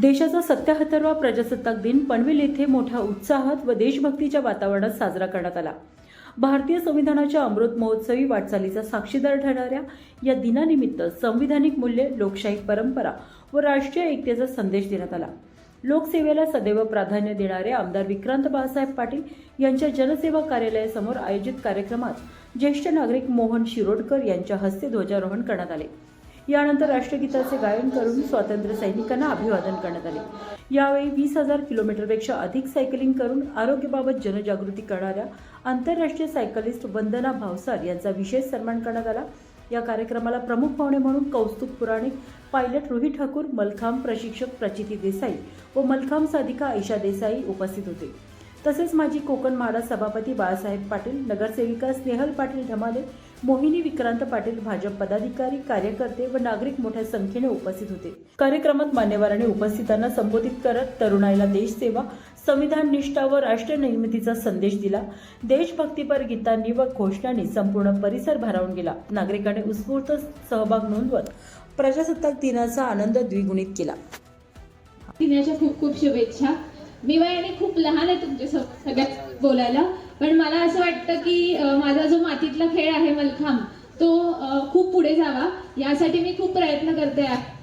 देशाचा सत्याहत्तरवा प्रजासत्ताक दिन पनवेल येथे मोठ्या उत्साहात व देशभक्तीच्या वातावरणात साजरा करण्यात आला. भारतीय संविधानाच्या अमृत महोत्सवी वाटचालीचा साक्षीदार ठरणाऱ्या या दिनानिमित्त संविधानिक मूल्ये लोकशाही परंपरा व राष्ट्रीय एकतेचा संदेश देण्यात आला. लोकसेवेला सदैव प्राधान्य देणारे आमदार विक्रांत बाळासाहेब पाटील यांच्या जनसेवा कार्यालयासमोर आयोजित कार्यक्रमात ज्येष्ठ नागरिक मोहन शिरोडकर यांच्या हस्ते ध्वजारोहण करण्यात आले. यानंतर राष्ट्रगीताचे गायन करून स्वातंत्र्य सैनिकांना अभिवादन करण्यात आले. यावेळी वीस हजार किलोमीटरपेक्षा अधिक सायकलिंग करून आरोग्याबाबत जनजागृती करणाऱ्या आंतरराष्ट्रीय सायकलिस्ट वंदना भावसार यांचा विशेष सन्मान करण्यात आला. या कार्यक्रमाला प्रमुख पाहुणे म्हणून कौस्तुभ पुराणिक पायलट रोहित ठाकूर मलखांब प्रशिक्षक प्रचिती देसाई व मलखांब साधिका आयशा देसाई उपस्थित होते. तसेच माजी कोकण महाराज सभापती बाळासाहेब पाटील नगरसेविका स्नेहल पाटील ढमाले मोहिनी विक्रांत पाटील भाजप पदाधिकारी कार्यकर्ते व नागरिक मोठ्या संख्येने उपस्थित होते. कार्यक्रमात मान्यवरांनी उपस्थितांना संबोधित करत तरुणाईला देशसेवा संविधान निष्ठा व राष्ट्र निर्मितीचा संदेश दिला. देशभक्तीपर गीतांनी व घोषणांनी संपूर्ण परिसर भारावून गेला. नागरिकांनी उत्स्फूर्त सहभाग नोंदवत प्रजासत्ताक दिनाचा आनंद द्विगुणित केला. दिनाच्या खूप खूप शुभेच्छा. मी वयाने खूप लहान आहे तुमच्या सगळ्यात बोलायला. पण मला असं वाटतं की माझा जो मातीतला खेळ आहे मलखांब तो खूप पुढे जावा. यासाठी मी खूप प्रयत्न करते आहे.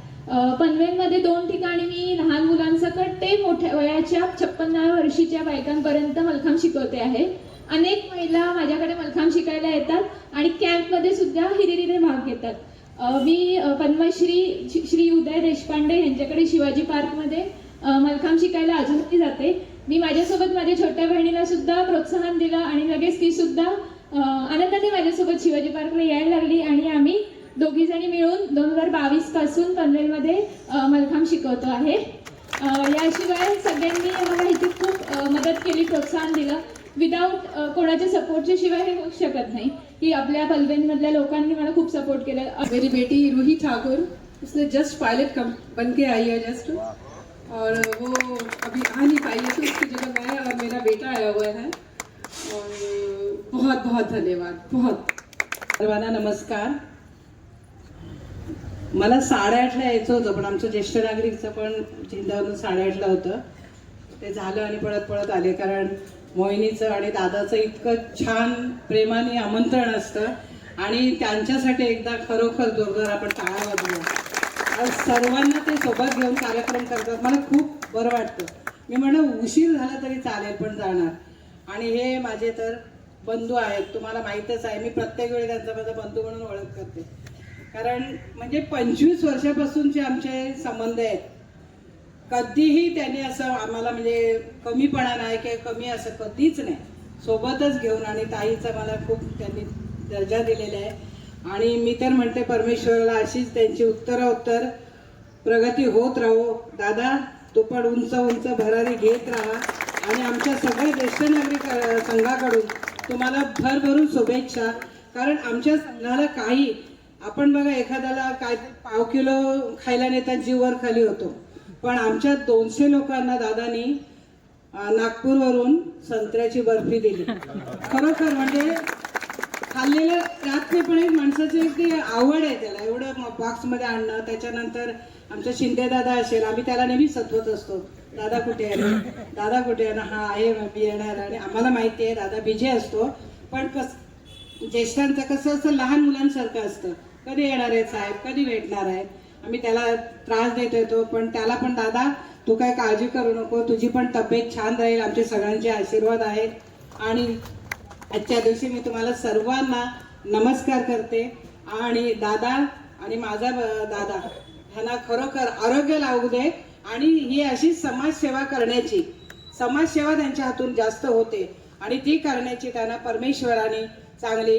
पनवेलमध्ये दोन ठिकाणी मी लहान मुलांसकट ते मोठ्या वयाच्या छप्पन्नाव्या वर्षीच्या बायकांपर्यंत मलखांब शिकवते आहे. अनेक महिला माझ्याकडे मलखांब शिकायला येतात आणि कॅम्पमध्ये सुद्धा हिरिरीने भाग घेतात. मी पद्मश्री श्री- उदय देशपांडे यांच्याकडे शिवाजी पार्कमध्ये मलखांब शिकायला अजूनही जाते. मी माझ्यासोबत माझ्या छोट्या बहिणीला सुद्धा प्रोत्साहन दिलं आणि लगेच ती सुद्धा आनंदाने माझ्यासोबत शिवाजी पार्कला यायला लागली आणि आम्ही दोघी जणी मिळून दोन हजार बावीसपासून पनवेलमध्ये मलखांब शिकवतो आहे. याशिवाय सगळ्यांनी आम्हाला इथे खूप मदत केली प्रोत्साहन दिलं. विदाऊट कोणाच्या सपोर्टच्या शिवाय हे होऊ शकत नाही. की आपल्या पलवेनमधल्या लोकांनी मला खूप सपोर्ट केलं. मेरी बेटी रूही ठाकुर उसने जस्ट पायलट कम बन के आई है जस्ट और वो अभी आ नहीं पाई है तो उसकी जगह मैं और मेरा बेटा आया हुआ है। और बहुत बहुत धन्यवाद बहुत। सर्वांना नमस्कार। मला साडेआठला यायचं होतं पण आमचं ज्येष्ठ नागरिकचं पण जिंदावरून साडेआठला होतं. ते झालं आणि पळत पळत आले कारण मोहिनीचं आणि दादाचं इतकं छान प्रेमाने आमंत्रण असतं. आणि त्यांच्यासाठी एकदा खरोखर जोरदार आपण टाळा सर्वांना ते सोबत घेऊन कार्यक्रम करतात. मला खूप बरं वाटतं. मी म्हणलं उशीर झाला तरी चालेल पण जाणार. आणि हे माझे तर बंधू आहेत. तुम्हाला माहीतच आहे मी प्रत्येक वेळी त्यांचा माझा बंधू म्हणून ओळख करते. कारण म्हणजे पंचवीस वर्षापासूनचे आमचे संबंध आहेत. कधीही त्यांनी असं आम्हाला म्हणजे कमीपणा नाही किंवा कमी असं कधीच नाही. सोबतच घेऊन आणि ताईचा मला खूप त्यांनी दर्जा दिलेला आहे. आणि मी तर म्हणते परमेश्वराला अशीच त्यांची उत्तरोत्तर प्रगती होत राहो. दादा तू पण उंच उंच भरारी घेत राहा. आणि आमच्या सगळ्या ज्येष्ठ नागरिक संघाकडून तुम्हाला भरभरून शुभेच्छा. कारण आमच्या संघाला काही आपण बघा एखाद्याला काय पाव किलो खायला नेता जीववर खाली होतो. पण आमच्या दोनशे लोकांना दादानी नागपूरवरून संत्र्याची बर्फी दिली. खरोखर म्हणजे खाल्लेलं त्यात पण एक माणसाची एक ते आवड आहे त्याला. एवढं बॉक्समध्ये आणणं त्याच्यानंतर आमच्या शिंदे दादा असेल आम्ही त्याला नेहमी सतवत असतो. दादा कुठे आहे? दादा कुठे आहे? ना हा आहे मी येणार आणि आम्हाला माहिती आहे दादा बिझी असतो. पण कस ज्येष्ठांचं कसं असं लहान मुलांसारखं असतं. कधी येणार आहे साहेब? कधी भेटणार आहे? आम्ही त्याला त्रास देत येतो पण त्याला पण दादा तू काय काळजी करू नको. तुझी पण तब्येत छान राहील. आमचे सगळ्यांचे आशीर्वाद आहेत. आणि आजच्या दिवशी मी तुम्हाला सर्वांना नमस्कार करते. आणि दादा आणि माझा दादा ह्यांना खरोखर आरोग्य लागू दे. आणि ही अशी समाजसेवा करण्याची समाजसेवा त्यांच्या हातून जास्त होते. आणि ती करण्याची त्यांना परमेश्वराने चांगली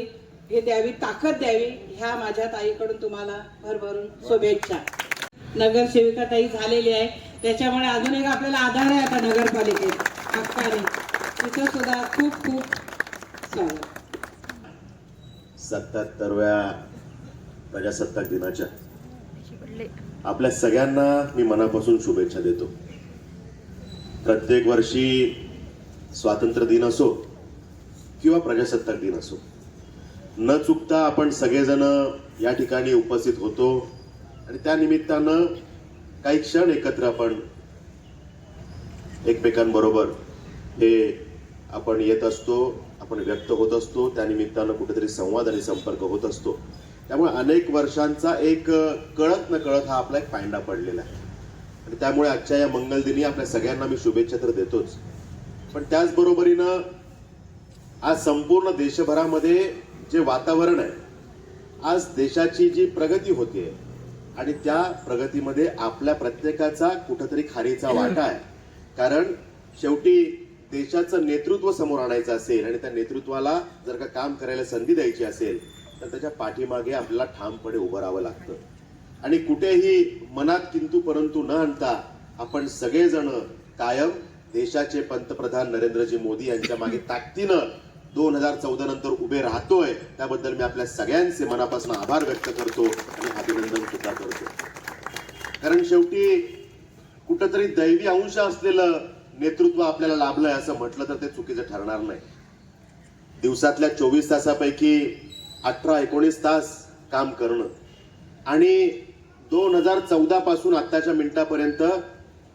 हे द्यावी ताकद द्यावी ह्या माझ्या ताईकडून तुम्हाला भरभरून शुभेच्छा. नगरसेविका ताई झालेली आहे. त्याच्यामुळे अजून एक आपल्याला आधार आहे आता नगरपालिकेत. हक्काने. तिथं सुद्धा खूप खूप सत्याहत्तरव्या प्रजासत्ताक दिनाच्या. आपल्या सगळ्यांना मी मनापासून शुभेच्छा देतो. प्रत्येक वर्षी स्वातंत्र्य दिन असो किंवा प्रजासत्ताक दिन असो न चुकता आपण सगळेजण या ठिकाणी उपस्थित होतो आणि त्या निमित्तानं काही क्षण एकत्र आपण एकमेकांबरोबर हे आपण येत असतो. आपण व्यक्त होत असतो त्यानिमित्तानं कुठेतरी संवाद आणि संपर्क होत असतो. त्यामुळे अनेक वर्षांचा एक कळत न कळत हा आपला एक पायंडा पडलेला आहे. आणि त्यामुळे आजच्या या मंगलदिनी आपल्या सगळ्यांना मी शुभेच्छा तर देतोच. पण त्याचबरोबरीनं आज संपूर्ण देशभरामध्ये जे वातावरण आहे आज देशाची जी प्रगती होते आणि त्या प्रगतीमध्ये आपल्या प्रत्येकाचा कुठंतरी खारीचा वाटा आहे. कारण शेवटी देशाचं नेतृत्व समोर आणायचं असेल आणि त्या नेतृत्वाला जर का काम करायला संधी द्यायची असेल तर त्याच्या पाठीमागे आपल्याला ठामपणे उभं राहावं लागतं. आणि कुठेही मनात किंतु परंतु न आणता आपण सगळेजण कायम देशाचे पंतप्रधान नरेंद्रजी मोदी यांच्या मागे ताकदीनं दोन हजार चौदा नंतर उभे राहतोय त्याबद्दल मी आपल्या सगळ्यांचे मनापासून आभार व्यक्त करतो आणि अभिनंदन सुद्धा करतो. कारण शेवटी कुठंतरी दैवी अंश असलेलं नेतृत्व आपल्याला लाभलंय असं म्हटलं तर ते चुकीचं ठरणार नाही. दिवसातल्या चोवीस तासापैकी अठरा एकोणीस तास काम करणं. आणि दोन हजार चौदा पासून आत्ताच्या मिनिटापर्यंत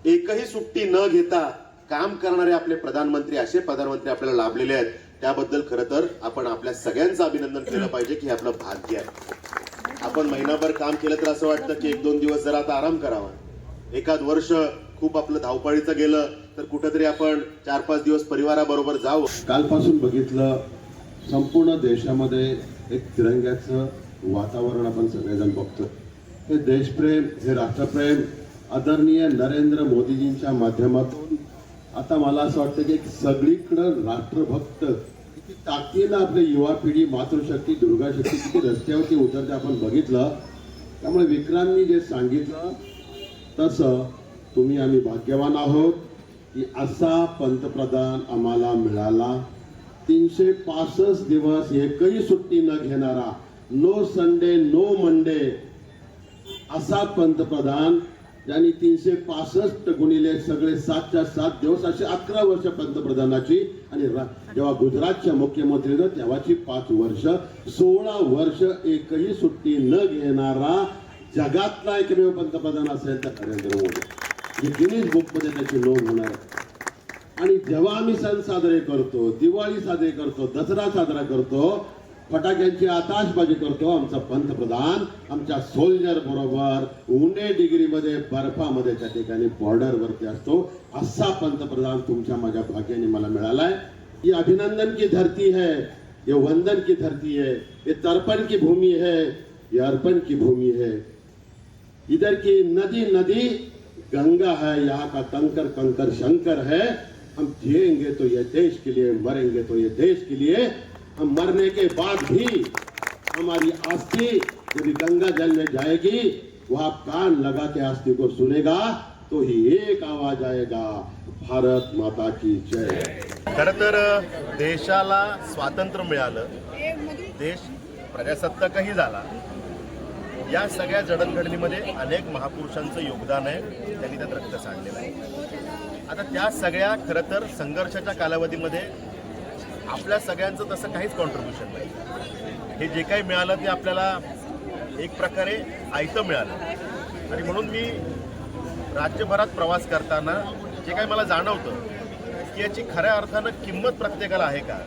एकही सुट्टी न घेता काम करणारे आपले प्रधानमंत्री असे प्रधानमंत्री आपल्याला लाभलेले आहेत. त्याबद्दल खरं तर आपण आपल्या सगळ्यांचं अभिनंदन केलं पाहिजे की हे आपलं भाग्य आहे. आपण महिनाभर काम केलं तर असं वाटतं की एक दोन दिवस जरा आता आराम करावा. एखाद वर्ष खूप आपलं धावपळीचं गेलं तर कुठंतरी आपण चार पाच दिवस परिवाराबरोबर जावं. कालपासून बघितलं संपूर्ण देशामध्ये एक तिरंग्याचं वातावरण आपण सगळेजण बघतो हे देशप्रेम हे राष्ट्रप्रेम आदरणीय नरेंद्र मोदीजींच्या माध्यमातून आता मला असं वाटतं की सगळीकडं राष्ट्रभक्त किती ताकदीनं आपली युवा पिढी मातृशक्ती दुर्गाशक्ती किती रस्त्यावरती उतरते आपण बघितलं. त्यामुळे विक्रांतनी जे सांगितलं तसं तुम्ही आम्ही भाग्यवान आहोत. की असा पंतप्रधान आम्हाला मिळाला. तीनशे पासष्ट दिवस एकही सुट्टी न घेणारा नो संडे नो मंडे असा पंतप्रधान ज्यांनी तीनशे पासष्ट गुणिले सगळे सातच्या सात दिवस असे अकरा वर्ष पंतप्रधानाची आणि जेव्हा गुजरातच्या मुख्यमंत्री तेव्हाची पाच वर्ष सोळा वर्ष एकही सुट्टी न घेणारा जगातला एकमेव पंतप्रधान असेल तर नरेंद्र मोदी. हे गिनीज बुकमध्ये त्याची नोंद होणार आहे. आणि जेव्हा आम्ही सण साजरे करतो दिवाळी साजरी करतो दसरा साजरा करतो फटाक्यांची आताशबाजी करतो आमचा पंतप्रधान आमच्या सोल्जर बरोबर उणे डिग्रीमध्ये बर्फामध्ये त्या ठिकाणी बॉर्डरवरती असतो. असा पंतप्रधान तुमच्या माझ्या भाग्याने मला मिळालाय. ही अभिनंदन की धरती है ये वंदन की धरती है ये तर्पण की भूमि है ये अर्पण की भूमि है. इधर की नदी नदी गंगा है, यहाँ का कंकर कंकर शंकर है। हम जिएँगे तो ये देश के लिए, मरेंगे तो ये देश के लिए। हम मरने के बाद भी हमारी अस्थि यदि गंगा जल में जाएगी, वो आप कान लगा के अस्थि को सुनेगा तो ही एक आवाज़ आएगा, भारत माता की जय। खरं देशाला स्वातंत्र्य मिळालं. देश प्रजासत्ताकही झाला. या सगळ्या जडणघडणीमध्ये अनेक महापुरुषांचं योगदान आहे. त्यांनी त्यात रक्त सांडलेलं आहे. आता त्या सगळ्या खरं तर संघर्षाच्या कालावधीमध्ये आपल्या सगळ्यांचं तसं काहीच कॉन्ट्रीब्युशन नाही. हे जे काही मिळालं ते आपल्याला एक प्रकारे आयतं मिळालं. आणि म्हणून मी राज्यभरात प्रवास करताना जे काही मला जाणवतं की याची खऱ्या अर्थानं किंमत प्रत्येकाला आहे का?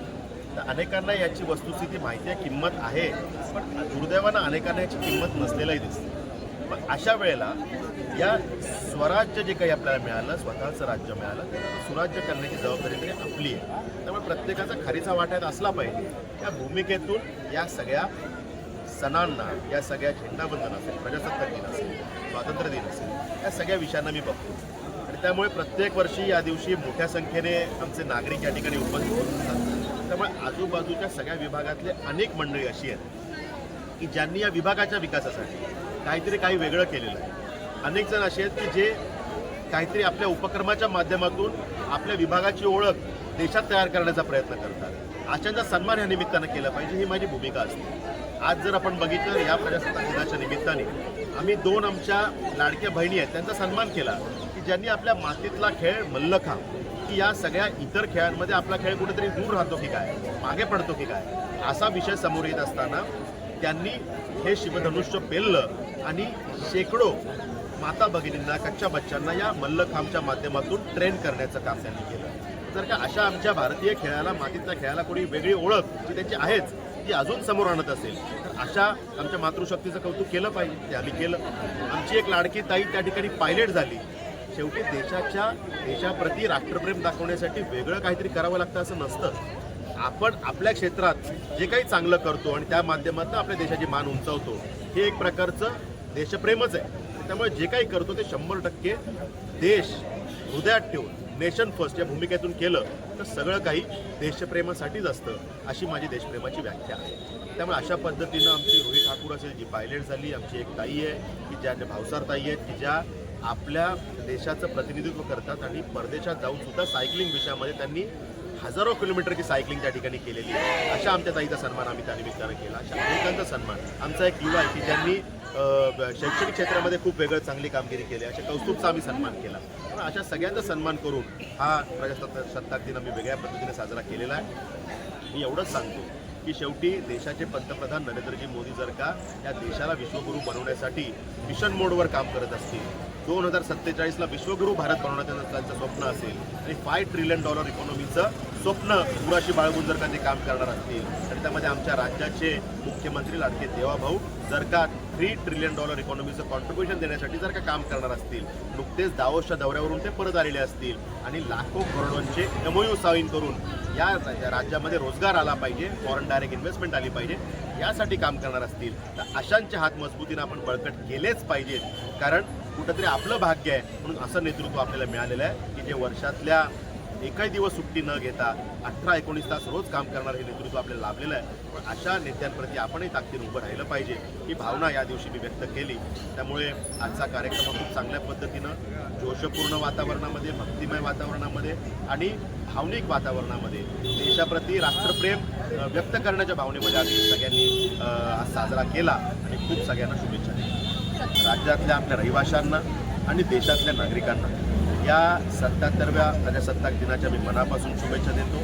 तर अनेकांना याची वस्तुस्थिती माहिती आहे किंमत आहे पण दुर्दैवानं अनेकांना याची किंमत नसलेलंही दिसते. मग अशा वेळेला या स्वराज्य जे काही आपल्याला मिळालं स्वतःचं राज्य मिळालं सुराज्य करण्याची जबाबदारी तरी आपली आहे. त्यामुळे प्रत्येकाचा खरीचा वाट्यात असला पाहिजे. या भूमिकेतून या सगळ्या सणांना या सगळ्या झेंडाबंधन असेल प्रजासत्ताक दिन असेल स्वातंत्र्य दिन असेल या सगळ्या विषयांना मी बघतो. आणि त्यामुळे प्रत्येक वर्षी या दिवशी मोठ्या संख्येने आमचे नागरिक या ठिकाणी उपस्थित होत असतात त्यामुळे आजूबाजूच्या सगळ्या विभागातले अनेक मंडळी अशी आहेत की ज्यांनी या विभागाच्या विकासासाठी काहीतरी काही वेगळं केलेलं आहे. अनेक जण असे आहेत की जे काहीतरी आपल्या उपक्रमाच्या माध्यमातून आपल्या विभागाची ओळख देशात तयार करण्याचा प्रयत्न करतात. अशांचा सन्मान या निमित्तानं केला पाहिजे ही माझी भूमिका असते. आज जर आपण बघितलं या प्रजासत्ताक दिनाच्या निमित्ताने आम्ही दोन आमच्या लाडक्या बहिणी आहेत त्यांचा सन्मान केला की ज्यांनी आपल्या मातीतला खेळ मल्लखांब की या सगळ्या इतर खेळांमध्ये आपला खेळ कुठेतरी दूर राहतो की काय? मागे पडतो की काय? असा विषय समोर येत असताना त्यांनी हे शिवधनुष्य पेललं आणि शेकडो माता भगिनींना कच्च्या बच्चांना या मल्लखांबच्या माध्यमातून ट्रेन करण्याचं काम त्यांनी केलं. जर का अशा आमच्या भारतीय खेळाला मातीतल्या खेळाला कोणी वेगळी ओळख जी त्यांची आहेच ती अजून समोर आणत असेल तर अशा आमच्या मातृशक्तीचं कौतुक केलं पाहिजे ते आम्ही केलं. आमची एक लाडकी ताई त्या ठिकाणी पायलट झाली. शेवटी देशाच्या देशाप्रती राष्ट्रप्रेम दाखवण्यासाठी वेगळं काहीतरी करावं लागतं असं नसतं. आपण आपल्या क्षेत्रात जे काही चांगलं करतो आणि त्या माध्यमातून आपल्या देशाची मान उंचावतो हे एक प्रकारचं देशप्रेमच आहे. त्यामुळे जे काही करतो ते शंभर टक्के देश हृदयात ठेवून नेशन फर्स्ट या भूमिकेतून केलं तर सगळं काही देशप्रेमासाठीच असतं अशी माझी देशप्रेमाची व्याख्या आहे. त्यामुळे अशा पद्धतीनं आमची रोहित ठाकूर असेल जी पायलट झाली आमची एक ताई आहे की ज्या भावसार ताई आहेत की ज्या आपल्या देशाचं प्रतिनिधित्व करतात आणि परदेशात जाऊन सुद्धा सायकलिंग विषयामध्ये त्यांनी हजारो किलोमीटरची सायकलिंग त्या ठिकाणी केलेली आहे. अशा आमच्या ताईचा सन्मान आम्ही त्या निमित्तानं केला. अशा अनेकांचा सन्मान. आमचा एक युवा आहे की ज्यांनी शैक्षणिक क्षेत्रामध्ये खूप वेगळं चांगली कामगिरी केली अशा कौस्तुभचा आम्ही सन्मान केला. पण अशा सगळ्यांचा सन्मान करून हा प्रजासत्ताक सत्ताक दिन आम्ही वेगळ्या पद्धतीने साजरा केलेला आहे. मी एवढंच सांगतो की शेवटी देशाचे पंतप्रधान नरेंद्रजी मोदी जर का या देशाला विश्वगुरू बनवण्यासाठी मिशन मोडवर काम करत असतील दोन हजार सत्तेचाळीसला विश्वगुरू भारत बनवण्याचं त्यांचं स्वप्न असेल. आणि फाय ट्रिलियन डॉलर इकॉनॉमीचं स्वप्न पुराशी बाळगून जर का ते काम करणार असतील आणि त्यामध्ये आमच्या राज्याचे मुख्यमंत्री लाडके देवाभाऊ जर का थ्री ट्रिलियन डॉलर इकॉनॉमीचं कॉन्ट्रीब्युशन देण्यासाठी जर का काम करणार असतील नुकतेच दावोसच्या दौऱ्यावरून ते परत आलेले असतील आणि लाखो करोडोंचे एमओयू साईन करून या या राज्यामध्ये रोजगार आला पाहिजे फॉरेन डायरेक्ट इन्व्हेस्टमेंट आली पाहिजे यासाठी काम करणार असतील. तर अशांचे हात मजबूतीनं आपण बळकट केलेच पाहिजेत. कारण कुठंतरी आपलं भाग्य आहे. म्हणून असं नेतृत्व आपल्याला मिळालेलं आहे की जे वर्षातल्या एकही दिवस सुट्टी न घेता अठरा एकोणीस तास रोज काम करणारं हे नेतृत्व आपल्याला लाभलेलं आहे. पण अशा नेत्यांप्रती आपणही ताकदीने उभं राहिलं पाहिजे ही भावना या दिवशी मी व्यक्त केली. त्यामुळे आजचा कार्यक्रम खूप चांगल्या पद्धतीनं जोशपूर्ण वातावरणामध्ये भक्तिमय वातावरणामध्ये आणि भावनिक वातावरणामध्ये देशाप्रती राष्ट्रप्रेम व्यक्त करण्याच्या भावनेमध्ये आम्ही सगळ्यांनी आज साजरा केला. आणि खूप सगळ्यांना शुभेच्छा दिल्या. राज्यातल्या आपल्या रहिवाशांना आणि देशातल्या नागरिकांना. या सत्याहत्तरव्या प्रजासत्ताक दिनाच्या मी मनापासून शुभेच्छा देतो.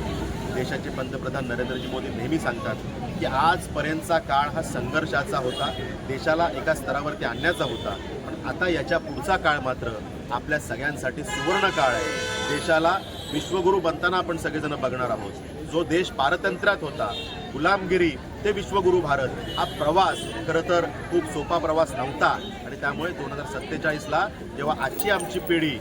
देशाचे पंतप्रधान नरेंद्रजी मोदी नेहमी सांगतात की आजपर्यंतचा काळ हा संघर्षाचा होता. देशाला एका स्तरावरती आणण्याचा होता. पण आता याच्या पुढचा काळ मात्र आपल्या सगळ्यांसाठी सुवर्ण काळ आहे. देशाला विश्वगुरू बनताना आपण सगळेजण बघणार आहोत. जो देश पारतंत्र्यात होता गुलामगिरी ते विश्वगुरू भारत हा प्रवास खरं तर खूप सोपा प्रवास नव्हता. आणि त्यामुळे दोन हजार सत्तेचाळीसला जेव्हा आजची आमची पिढी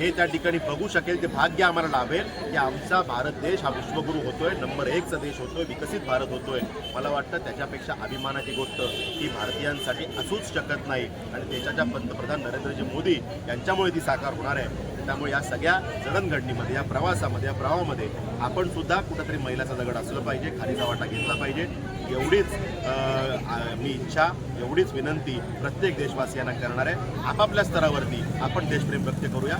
हे त्या ठिकाणी बघू शकेल ते भाग्य आम्हाला लाभेल की आमचा भारत देश हा विश्वगुरू होतोय नंबर एकचा देश होतोय विकसित भारत होतोय. मला वाटतं त्याच्यापेक्षा अभिमानाची गोष्ट ही भारतीयांसाठी असूच शकत नाही. आणि देशाच्या पंतप्रधान नरेंद्रजी मोदी यांच्यामुळे ती साकार होणार आहे. त्यामुळे या सगळ्या जडणघडणीमध्ये या प्रवासामध्ये या प्रवाहामध्ये आपण सुद्धा कुठंतरी महिलाचा दगड असलं पाहिजे खालीचा वाटा घेतला पाहिजे. एवढीच मी इच्छा एवढीच विनंती प्रत्येक देशवासियांना करणार आहे. आपापल्या स्तरावरती आपण देशप्रेम व्यक्त करूया.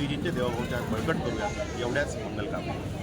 मोदीजींचे देवाभाऊच्या बळकट करूया एवढ्याच मंगल कामना